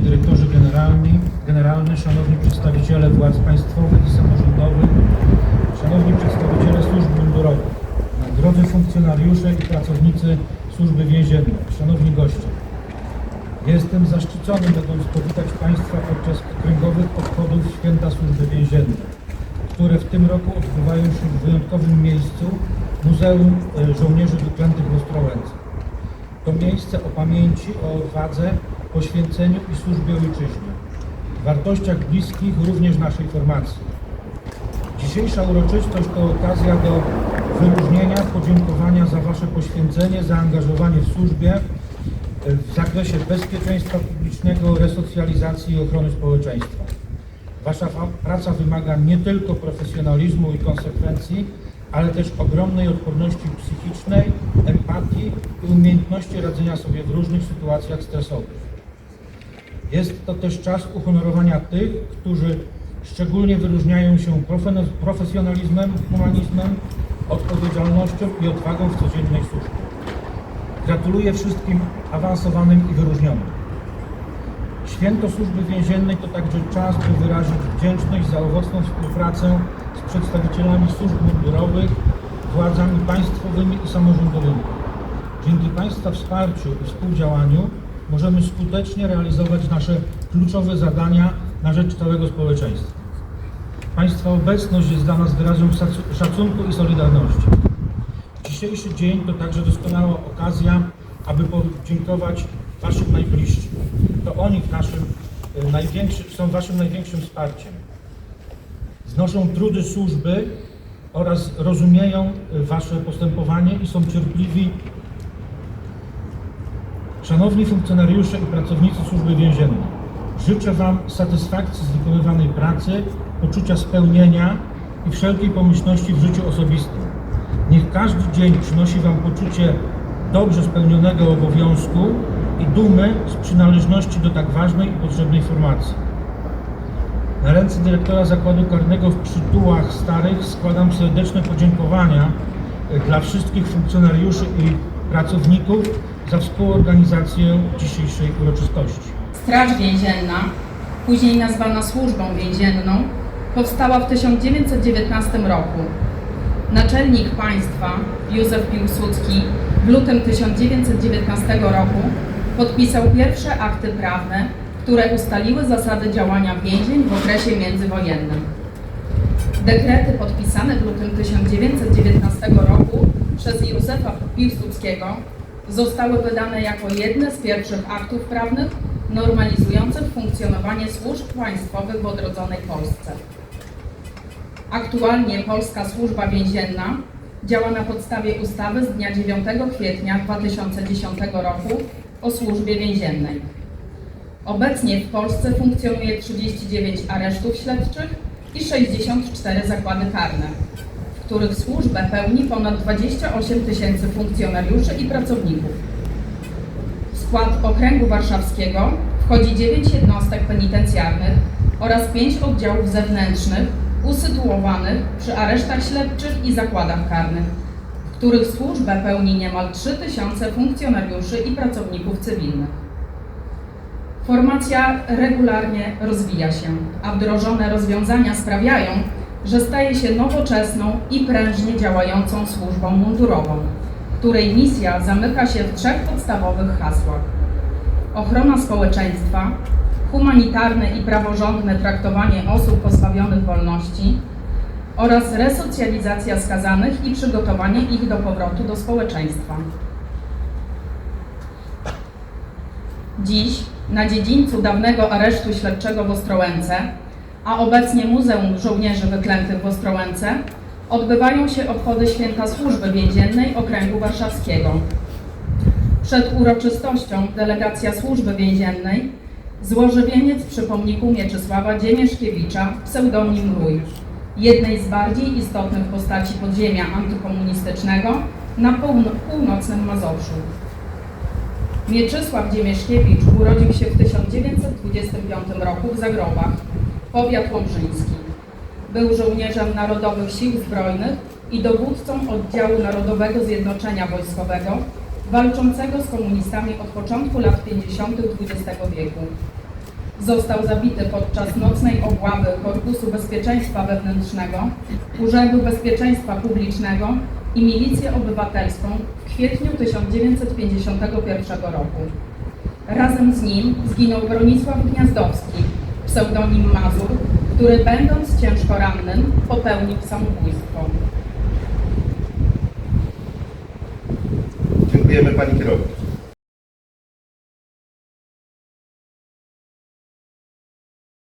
Panie Dyrektorze Generalny, Generalny, Szanowni Przedstawiciele Władz Państwowych i Samorządowych, Szanowni Przedstawiciele Służb Mundurowych, Drodzy Funkcjonariusze i Pracownicy Służby Więziennej, Szanowni Goście. Jestem zaszczycony mogąc powitać Państwa podczas kręgowych obchodów Święta Służby Więziennej, które w tym roku odbywają się w wyjątkowym miejscu Muzeum e, Żołnierzy Wyklętych w Ostrołęce. To miejsce o pamięci, o odwadze, poświęceniu i służbie ojczyźnie, wartościach bliskich również naszej formacji. Dzisiejsza uroczystość to okazja do wyróżnienia, podziękowania za Wasze poświęcenie, zaangażowanie w służbie e, w zakresie bezpieczeństwa publicznego, resocjalizacji i ochrony społeczeństwa. Wasza praca wymaga nie tylko profesjonalizmu i konsekwencji, ale też ogromnej odporności psychicznej, empatii i umiejętności radzenia sobie w różnych sytuacjach stresowych. Jest to też czas uhonorowania tych, którzy szczególnie wyróżniają się profe- profesjonalizmem, humanizmem, odpowiedzialnością i odwagą w codziennej służbie. Gratuluję wszystkim awansowanym i wyróżnionym. Święto Służby Więziennej to także czas, by wyrazić wdzięczność za owocną współpracę przedstawicielami służb mundurowych, władzami państwowymi i samorządowymi. Dzięki Państwa wsparciu i współdziałaniu możemy skutecznie realizować nasze kluczowe zadania na rzecz całego społeczeństwa. Państwa obecność jest dla nas wyrazem szacu- szacunku i solidarności. Dzisiejszy dzień to także doskonała okazja, aby podziękować Waszym najbliższym. To oni w naszym e, największym, są Waszym największym wsparciem. Znoszą trudy służby oraz rozumieją e, Wasze postępowanie i są cierpliwi. Szanowni funkcjonariusze i pracownicy służby więziennej, życzę Wam satysfakcji z wykonywanej pracy, poczucia spełnienia i wszelkiej pomyślności w życiu osobistym. Niech każdy dzień przynosi Wam poczucie dobrze spełnionego obowiązku i dumy z przynależności do tak ważnej i potrzebnej formacji. Na ręce dyrektora Zakładu Karnego w Przytułach Starych składam serdeczne podziękowania e, dla wszystkich funkcjonariuszy i pracowników za współorganizację dzisiejszej uroczystości. Straż Więzienna, później nazwana Służbą Więzienną, powstała w 1919 roku. Naczelnik państwa Józef Piłsudski w lutym 1919 roku podpisał pierwsze akty prawne, które ustaliły zasady działania więzień w okresie międzywojennym. Dekrety podpisane w lutym 1919 roku przez Józefa Piłsudskiego zostały wydane jako jedne z pierwszych aktów prawnych normalizujących funkcjonowanie służb państwowych w odrodzonej Polsce. Aktualnie Polska Służba Więzienna działa na podstawie ustawy z dnia 9 kwietnia 2010 roku o służbie więziennej. Obecnie w Polsce funkcjonuje 39 aresztów śledczych i 64 zakłady karne, w których służbę pełni ponad 28 tysięcy funkcjonariuszy i pracowników. W skład Okręgu Warszawskiego wchodzi 9 jednostek penitencjarnych oraz 5 oddziałów zewnętrznych usytuowanych przy aresztach śledczych i zakładach karnych, w których służbę pełni niemal 3 tysiące funkcjonariuszy i pracowników cywilnych. Formacja regularnie rozwija się, a wdrożone rozwiązania sprawiają, że staje się nowoczesną i prężnie działającą służbą mundurową, której misja zamyka się w trzech podstawowych hasłach: ochrona społeczeństwa, humanitarne i praworządne traktowanie osób pozbawionych wolności oraz resocjalizacja skazanych i przygotowanie ich do powrotu do społeczeństwa. Dziś na dziedzińcu dawnego aresztu śledczego w Ostrołęce, a obecnie Muzeum Żołnierzy Wyklętych w Ostrołęce, odbywają się obchody Święta Służby Więziennej Okręgu Warszawskiego. Przed uroczystością delegacja Służby Więziennej złoży wieniec przy pomniku Mieczysława Dziemieszkiewicza, pseudonim Rój, jednej z bardziej istotnych postaci podziemia antykomunistycznego na półno- północnym Mazowszu. Mieczysław Dziemieszkiewicz urodził się w 1925 roku w Zagrobach, powiat łomżyński. Był żołnierzem Narodowych Sił Zbrojnych i dowódcą oddziału Narodowego Zjednoczenia Wojskowego, walczącego z komunistami od początku lat 50. XX wieku. Został zabity podczas nocnej obławy Korpusu Bezpieczeństwa Wewnętrznego, Urzędu Bezpieczeństwa Publicznego i Milicję Obywatelską kwietniu 1951 roku. Razem z nim zginął Bronisław Gniazdowski, pseudonim Mazur, który będąc ciężko rannym popełnił samobójstwo. Dziękujemy Pani Kierownik.